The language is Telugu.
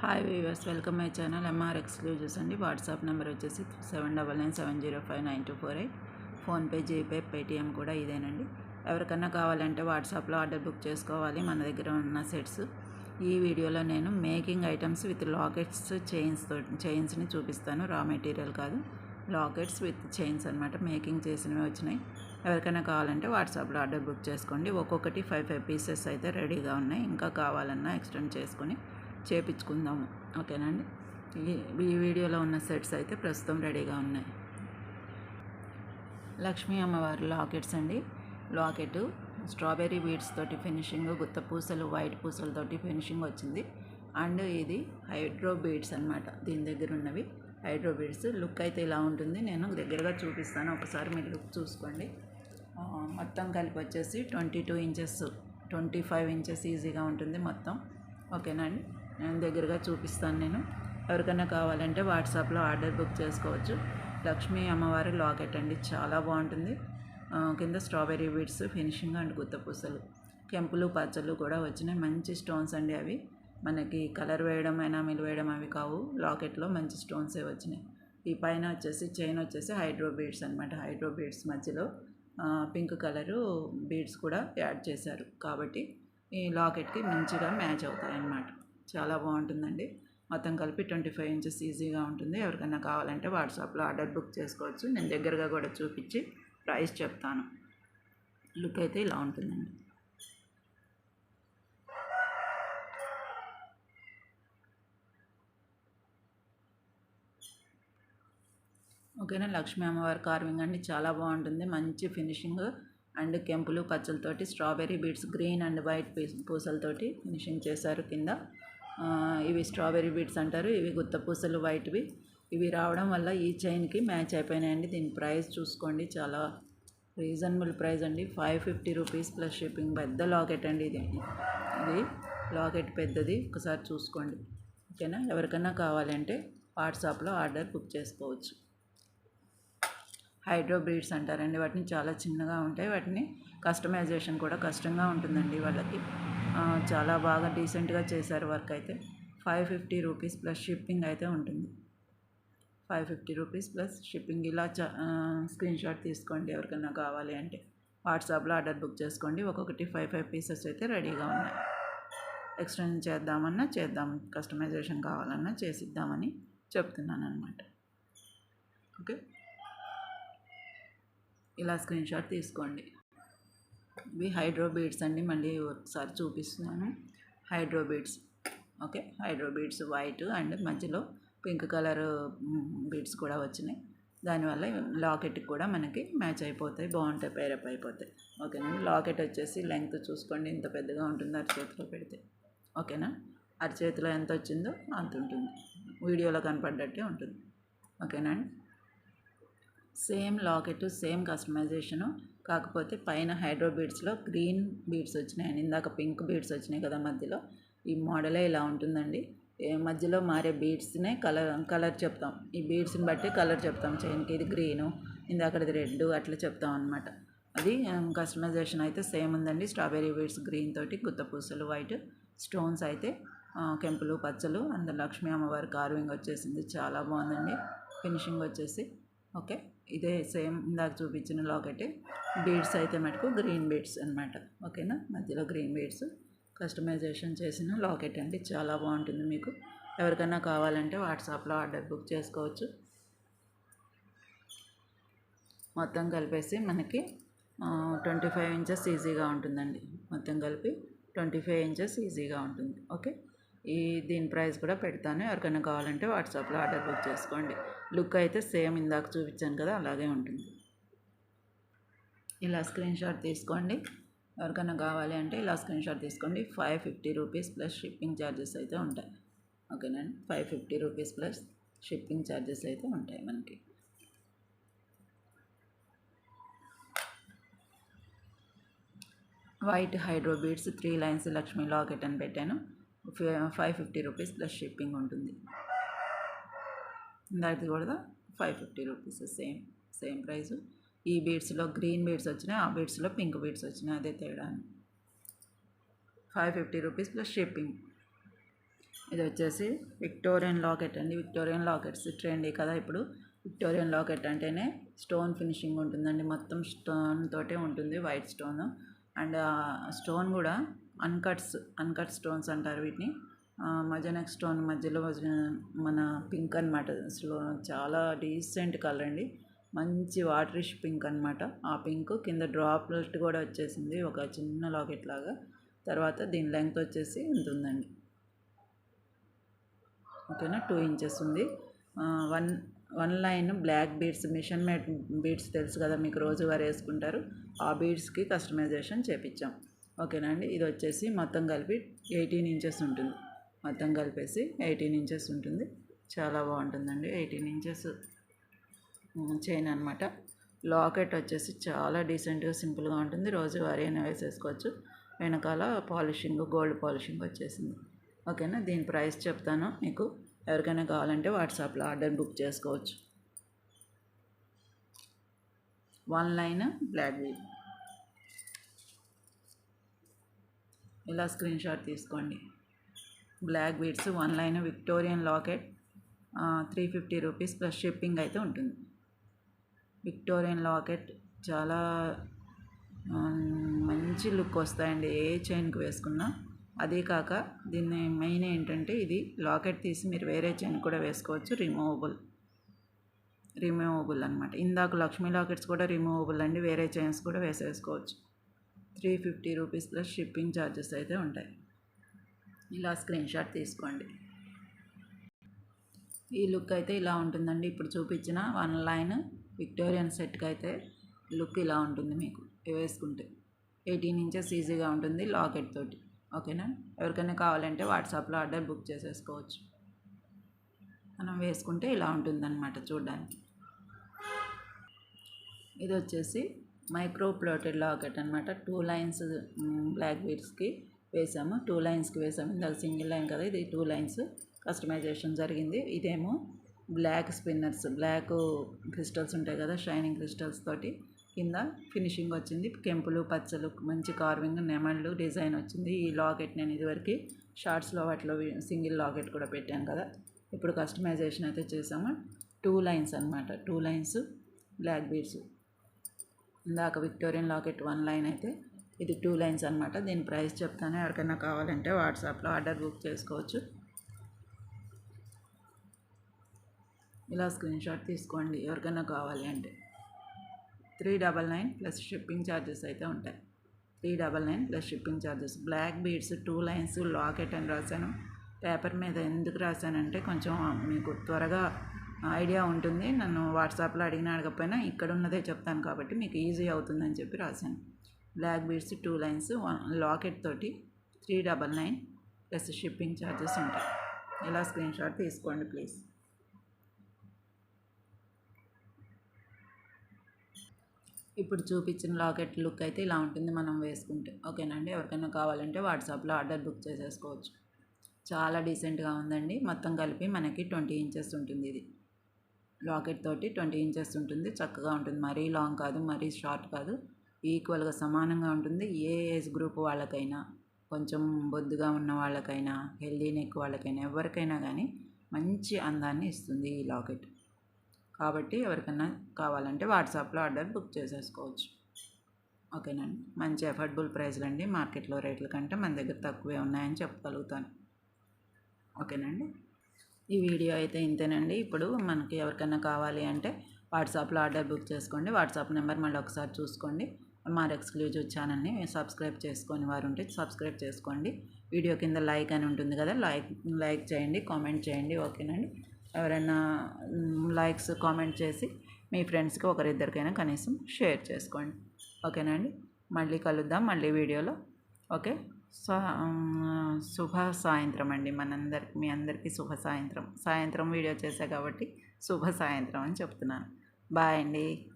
Hi viewers welcome my channel MR exclusives అండి. వాట్సాప్ నెంబర్ వచ్చేసి seven double nine seven zero five nine two four eight. PhonePe GPay Paytm కూడా ఇదేనండి. ఎవరికన్నా కావాలంటే వాట్సాప్లో ఆర్డర్ బుక్ చేసుకోవాలి. మన దగ్గర ఉన్న సెట్స్. ఈ వీడియోలో నేను making items with lockets chains చైన్స్ని చూపిస్తాను. రా మెటీరియల్ కాదు. లాకెట్స్ విత్ చైన్స్ అనమాట మేకింగ్ చేసినవి వచ్చినాయి. ఎవరికైనా కావాలంటే వాట్సాప్లో ఆర్డర్ బుక్ చేసుకోండి. ఒక్కొక్కటి ఫైవ్ ఫైవ్ పీసెస్ అయితే రెడీగా ఉన్నాయి. ఇంకా కావాలన్నా ఎక్స్టెండ్ చేసుకుని చేపించుకుందాము. ఓకేనండి ఈ ఈ వీడియోలో ఉన్న సెట్స్ అయితే ప్రస్తుతం రెడీగా ఉన్నాయి. లక్ష్మీ అమ్మవారి లాకెట్స్ అండి. లాకెట్ స్ట్రాబెర్రీ బీడ్స్ తోటి ఫినిషింగ్ గుత్త పూసలు వైట్ పూసలతోటి ఫినిషింగ్ వచ్చింది. అండ్ ఇది హైడ్రో బీడ్స్ అనమాట దీని దగ్గర ఉన్నవి. Hydro beads. లుక్ అయితే ఇలా ఉంటుంది. నేను దగ్గరగా చూపిస్తాను. ఒకసారి మీరు లుక్ చూసుకోండి. మొత్తం కలిపి వచ్చేసి twenty two inches twenty five inches ఈజీగా ఉంటుంది మొత్తం. ఓకేనా అండి? దగ్గరగా చూపిస్తాను నేను. ఎవరికైనా కావాలంటే వాట్సాప్లో ఆర్డర్ బుక్ చేసుకోవచ్చు. లక్ష్మీ అమ్మవారి లాకెట్ అండి చాలా బాగుంటుంది. కింద స్ట్రాబెర్రీ బీడ్స్ ఫినిషింగ్ అండ్ గుత్త పూసలు. కెంపులు పచ్చలు కూడా వచ్చినాయి. మంచి స్టోన్స్ అండి అవి. మనకి కలర్ వేయడం అయినా వేయడం అవి కావు. లాకెట్లో మంచి స్టోన్సే వచ్చినాయి. ఈ పైన వచ్చేసి చైన్ వచ్చేసి హైడ్రో బీడ్స్ అనమాట హైడ్రో బీడ్స్ మధ్యలో పింక్ కలరు బీడ్స్ కూడా యాడ్ చేశారు. కాబట్టి ఈ లాకెట్కి మంచిగా మ్యాచ్ అవుతాయి అన్నమాట చాలా బాగుంటుందండి. మొత్తం కలిపి ట్వంటీ ఫైవ్ ఇంచెస్ ఈజీగా ఉంటుంది. ఎవరికైనా కావాలంటే వాట్సాప్లో ఆర్డర్ బుక్ చేసుకోవచ్చు. నేను దగ్గరగా కూడా చూపించి ప్రైస్ చెప్తాను. లుక్ అయితే ఇలా ఉంటుందండి. ఓకేనా? లక్ష్మీ అమ్మవారి కార్వింగ్ అండి. చాలా బాగుంటుంది. మంచి ఫినిషింగ్ అండ్ కెంపులు పచ్చలతోటి strawberry beads green and white piece పూసలతోటి finishing చేశారు కింద. ఇవి స్ట్రాబెర్రీ బీడ్స్ అంటారు. ఇవి గుత్త పూసలు వైట్వి. ఇవి రావడం వల్ల ఈ చైన్కి మ్యాచ్ అయిపోయినాయండి. దీని ప్రైస్ చూసుకోండి. చాలా రీజనబుల్ ప్రైస్ అండి. Five fifty rupees plus shipping. పెద్ద లాకెట్ అండి ఇది. ఇది లాకెట్ పెద్దది. ఒకసారి చూసుకోండి. ఓకేనా? ఎవరికైనా కావాలంటే వాట్సాప్లో ఆర్డర్ బుక్ చేసుకోవచ్చు. హైడ్రో బ్రీడ్స్ అంటారండి. వాటిని చాలా చిన్నగా ఉంటాయి. వాటిని కస్టమైజేషన్ కూడా కష్టంగా ఉంటుందండి వాళ్ళకి. చాలా బాగా డీసెంట్గా చేశారు వర్క్ అయితే. Five fifty rupees plus shipping అయితే ఉంటుంది. Five fifty rupees plus shipping ఇలా స్క్రీన్ షాట్ తీసుకోండి ఎవరికైనా కావాలి అంటే. వాట్సాప్లో ఆర్డర్ బుక్ చేసుకోండి. ఒక్కొక్కటి ఫైవ్ ఫైవ్ పీసెస్ అయితే రెడీగా ఉన్నాయి. ఎక్స్టెండ్ చేద్దామన్నా చేద్దాం. కస్టమైజేషన్ కావాలన్నా చేసిద్దామని చెప్తున్నాను అనమాట ఓకే? ఇలా స్క్రీన్ షాట్ తీసుకోండి. ఇవి హైడ్రోబీడ్స్ అండి మళ్ళీ ఒకసారి చూపిస్తున్నాను. Hydro beads okay? Hydro beads white and మధ్యలో పింక్ కలర్ బీడ్స్ కూడా వచ్చినాయి. దానివల్ల లాకెట్కి కూడా మనకి మ్యాచ్ అయిపోతాయి బాగుంటాయి పేరప్ అయిపోతాయి. ఓకేనండి లాకెట్ వచ్చేసి లెంగ్త్ చూసుకోండి ఇంత పెద్దగా ఉంటుంది అరచేతిలో పెడితే. ఓకేనా? అరచేతిలో ఎంత వచ్చిందో అంత ఉంటుంది. వీడియోలో కనపడ్డట్టే ఉంటుంది. ఓకేనా అండి? Same locket same customisation. కాకపోతే పైన హైడ్రో బీడ్స్లో గ్రీన్ బీడ్స్ వచ్చినాయండి ఇందాక పింక్ బీడ్స్ వచ్చినాయి కదా మధ్యలో. ఈ మోడలే ఇలా ఉంటుందండి. ఏ మధ్యలో మారే బీడ్స్నే కలర్ కలర్ చెప్తాం. ఈ బీడ్స్ని బట్టి కలర్ చెప్తాం. చైన్కి ఇది గ్రీను ఇందాకది రెడ్ అట్లా చెప్తాం అనమాట అది కస్టమైజేషన్ అయితే సేమ్ ఉందండి. స్ట్రాబెర్రీ బీడ్స్ గ్రీన్ తోటి గుత్త పూసలు వైట్ స్టోన్స్ అయితే కెంపులు పచ్చలు అండ్ లక్ష్మీ అమ్మవారి కార్వింగ్ వచ్చేసింది. చాలా బాగుందండి. ఫినిషింగ్ వచ్చేసి ఓకే. ఇదే సేమ్ ఇందాక చూపించిన లాకెట్. బీడ్స్ అయితే మటుకు గ్రీన్ బీడ్స్ అనమాట ఓకేనా? మధ్యలో గ్రీన్ బీడ్స్. కస్టమైజేషన్ చేసిన లాకెట్ అండి. చాలా బాగుంటుంది మీకు. ఎవరికైనా కావాలంటే వాట్సాప్లో ఆర్డర్ బుక్ చేసుకోవచ్చు. మొత్తం కలిపేసి మనకి ట్వంటీ ఫైవ్ ఇంచెస్ ఈజీగా ఉంటుందండి. మొత్తం కలిపి ట్వంటీ ఫైవ్ ఇంచెస్ ఈజీగా ఉంటుంది. ఓకే? ఈ దీని ప్రైస్ కూడా పెడతాను. ఎవరికైనా కావాలంటే వాట్సాప్లో ఆర్డర్ బుక్ చేసుకోండి. లుక్ అయితే సేమ్ ఇందాక చూపించాను కదా అలాగే ఉంటుంది. ఇలా స్క్రీన్ షాట్ తీసుకోండి. ఎవరికైనా కావాలి అంటే ఇలా స్క్రీన్ షాట్ తీసుకోండి. Five fifty rupees plus shipping charges అయితే ఉంటాయి. ఓకేనండి five fifty rupees plus shipping charges అయితే ఉంటాయి మనకి. White hydro beads three lines Lakshmi locket అని పెట్టాను. Five fifty rupees plus shipping ఉంటుంది. ఇందాకది కూడా five fifty rupees same same price ఈ బీడ్స్లో గ్రీన్ బీడ్స్ వచ్చినాయి ఆ బీడ్స్లో పింక్ బీడ్స్ వచ్చినాయి అదే తేడా. Five fifty rupees plus shipping ఇది వచ్చేసి విక్టోరియన్ లాకెట్ అండి. విక్టోరియన్ లాకెట్స్ ట్రెండీ కదా ఇప్పుడు. విక్టోరియన్ లాకెట్ అంటేనే స్టోన్ ఫినిషింగ్ ఉంటుందండి. మొత్తం స్టోన్ తోటే ఉంటుంది వైట్ స్టోన్ అండ్ స్టోన్ కూడా అన్కట్స్ అన్కట్ స్టోన్స్ అంటారు వీటిని. మజనక్ స్టోన్ మధ్యలో మన పింక్ అనమాట స్లో చాలా డీసెంట్ కలర్ అండి. మంచి వాటరిష్ పింక్ అనమాట ఆ పింక్ కింద డ్రాప్లెట్ కూడా వచ్చేసింది ఒక చిన్న లాకెట్ లాగా. తర్వాత దీని లెంగ్త్ వచ్చేసి ఇంత ఉందండి. ఓకేనా? టూ ఇంచెస్ ఉంది. One one line black beads machine made beads తెలుసు కదా మీకు రోజువారీ వేసుకుంటారు. ఆ బీడ్స్కి కస్టమైజేషన్ చేపించాం ఓకేనా అండి? ఇది వచ్చేసి మొత్తం కలిపి ఎయిటీన్ ఇంచెస్ ఉంటుంది. మొత్తం కలిపేసి ఎయిటీన్ ఇంచెస్ ఉంటుంది. చాలా బాగుంటుందండి. ఎయిటీన్ ఇంచెస్ చైన్ అనమాట లాకెట్ వచ్చేసి చాలా డీసెంట్గా సింపుల్గా ఉంటుంది. రోజువారీ అయినా వేసేసుకోవచ్చు. వెనకాల పాలిషింగ్ గోల్డ్ పాలిషింగ్ వచ్చేసింది. ఓకేనా? దీని ప్రైస్ చెప్తాను మీకు. ఎవరికైనా కావాలంటే వాట్సాప్లో ఆర్డర్ బుక్ చేసుకోవచ్చు. వన్ లైన్ బ్లాక్ వీల్ ఇలా స్క్రీన్ షాట్ తీసుకోండి. Black beads one line Victorian locket three fifty rupees plus shipping అయితే ఉంటుంది. విక్టోరియన్ లాకెట్ చాలా మంచి లుక్ వస్తాయండి. ఏ చైన్కి వేసుకున్నా. అదే కాక దీన్ని మెయిన్ ఏంటంటే ఇది లాకెట్ తీసి మీరు వేరే చైన్ కూడా వేసుకోవచ్చు. రిమూవబుల్ రిమూవబుల్ అనమాట ఇందాక లక్ష్మీ లాకెట్స్ కూడా రిమూవబుల్ అండి. వేరే చైన్స్ కూడా వేసేసుకోవచ్చు. Three fifty rupees plus shipping charges అయితే ఉంటాయి. ఇలా స్క్రీన్ షాట్ తీసుకోండి. ఈ లుక్ అయితే ఇలా ఉంటుందండి. ఇప్పుడు చూపించిన వన్ లైన్ విక్టోరియన్ సెట్కి అయితే లుక్ ఇలా ఉంటుంది మీకు. వేసుకుంటే ఎయిటీన్ ఇంచెస్ ఈజీగా ఉంటుంది లాకెట్ తోటి. ఓకేనా? ఎవరికైనా కావాలంటే వాట్సాప్లో ఆర్డర్ బుక్ చేసేసుకోవచ్చు. మనం వేసుకుంటే ఇలా ఉంటుందన్నమాట చూడడానికి. ఇది వచ్చేసి మైక్రో ప్లోటెడ్ లాకెట్ అనమాట టూ లైన్స్ బ్లాక్ బీడ్స్కి వేసాము. టూ లైన్స్కి వేసాము. ఇందాక సింగిల్ లైన్ కదా ఇది టూ లైన్స్. కస్టమైజేషన్ జరిగింది. ఇదేమో బ్లాక్ స్పిన్నర్స్ బ్లాక్ క్రిస్టల్స్ ఉంటాయి కదా షైనింగ్ క్రిస్టల్స్ తోటి కింద ఫినిషింగ్ వచ్చింది. కెంపులు పచ్చలు మంచి కార్వింగ్ నెమళ్ళు డిజైన్ వచ్చింది. ఈ లాకెట్ నేను ఇదివరకు షార్ట్స్లో వాటిలో సింగిల్ లాకెట్ కూడా పెట్టాను కదా. ఇప్పుడు కస్టమైజేషన్ అయితే చేసాము. టూ లైన్స్ అనమాట టూ లైన్స్ బ్లాక్ బీడ్స్ ఇందాక విక్టోరియన్ లాకెట్ వన్ లైన్ అయితే ఇది టూ లైన్స్ అనమాట దీని ప్రైస్ చెప్తాను. ఎవరికైనా కావాలంటే వాట్సాప్లో ఆర్డర్ బుక్ చేసుకోవచ్చు. ఇలా స్క్రీన్ షాట్ తీసుకోండి. ఎవరికైనా కావాలి అంటే three double nine plus shipping charges అయితే ఉంటాయి. Three double nine plus shipping charges. Black beads two lines locket అని రాశాను. పేపర్ మీద ఎందుకు రాశానంటే కొంచెం మీకు త్వరగా ఐడియా ఉంటుంది. నన్ను వాట్సాప్లో అడిగిన అడగకపోయినా ఇక్కడ ఉన్నదే చెప్తాను కాబట్టి మీకు ఈజీ అవుతుందని చెప్పి రాశాను. Black beads two lines one locket తోటి three double nine plus shipping charges ఉంటాయి. ఇలా స్క్రీన్ షాట్ తీసుకోండి ప్లీజ్. ఇప్పుడు చూపించిన లాకెట్ లుక్ అయితే ఇలా ఉంటుంది. మనం వేసుకుంటే ఓకేనండి. ఎవరికైనా కావాలంటే వాట్సాప్లో ఆర్డర్ బుక్ చేసేసుకోవచ్చు. చాలా డీసెంట్గా ఉందండి. మొత్తం కలిపి మనకి ట్వంటీ ఇంచెస్ ఉంటుంది ఇది. లాకెట్ తోటి ట్వంటీ ఇంచెస్ ఉంటుంది. చక్కగా ఉంటుంది. మరీ లాంగ్ కాదు మరీ షార్ట్ కాదు. ఈక్వల్గా సమానంగా ఉంటుంది. ఏ ఏజ్ గ్రూప్ వాళ్ళకైనా కొంచెం బొద్దుగా ఉన్న వాళ్ళకైనా హెల్దీ నెక్ వాళ్ళకైనా ఎవరికైనా కానీ మంచి అందాన్ని ఇస్తుంది ఈ లాకెట్. కాబట్టి ఎవరికైనా కావాలంటే వాట్సాప్లో ఆర్డర్ బుక్ చేసేసుకోవచ్చు. ఓకేనండి మంచి అఫోర్డబుల్ ప్రైస్లు అండి. మార్కెట్లో రేట్ల కంటే మన దగ్గర తక్కువే ఉన్నాయని చెప్పగలుగుతాను. ఓకేనండి ఈ వీడియో అయితే ఇంతేనండి. ఇప్పుడు మనకి ఎవరికైనా కావాలి అంటే వాట్సాప్లో ఆర్డర్ బుక్ చేసుకోండి. వాట్సాప్ నెంబర్ మళ్ళీ ఒకసారి చూసుకోండి. మార్ ఎక్స్క్లూజివ్ ఛానల్ని సబ్స్క్రైబ్ చేసుకొని వారు ఉంటే సబ్స్క్రైబ్ చేసుకోండి. వీడియో కింద లైక్ అని ఉంటుంది కదా లైక్ లైక్ చేయండి కామెంట్ చేయండి. ఓకేనండి? ఎవరైనా లైక్స్ కామెంట్ చేసి మీ ఫ్రెండ్స్కి ఒకరిద్దరికైనా కనీసం షేర్ చేసుకోండి. ఓకేనా అండి మళ్ళీ కలుద్దాం మళ్ళీ వీడియోలో. ఓకే? సో శుభ సాయంత్రం అండి మనందరికి మీ అందరికీ శుభ సాయంత్రం. సాయంత్రం వీడియో చేశా కాబట్టి శుభ సాయంత్రం అని చెప్తున్నాను. బాయ్ అండి.